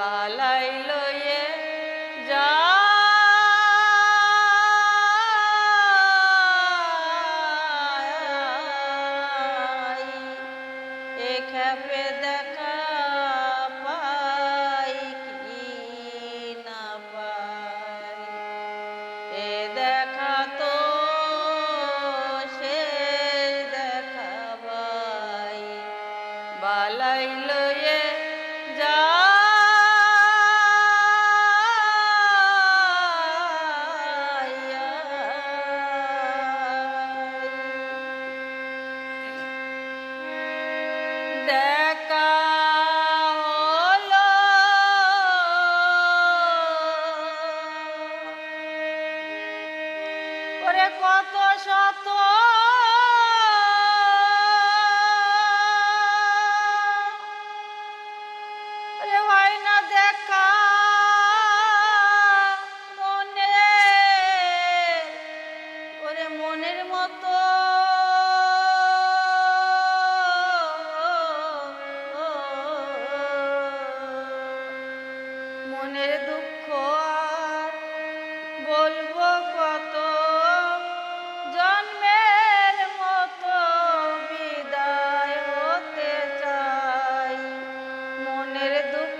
বালাই লয়ে যা। এ খেপে দেখা মনের দুঃখ আর বলব কত? জন্মের মতো বিদায় হতে চাই। মনের দুঃখ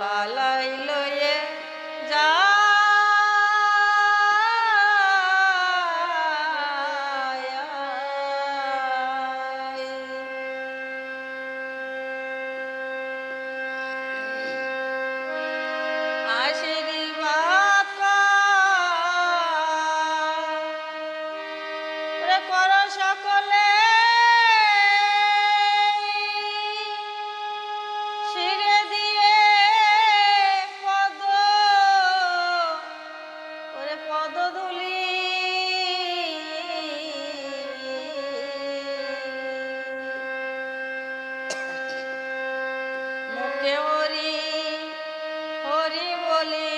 বালাইলো হরি বলে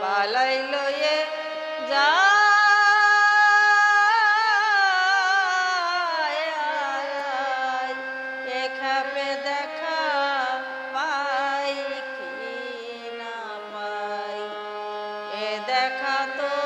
বালাই লয়ে যায় এ দেখা পাই কি না পাই। এ দেখা তো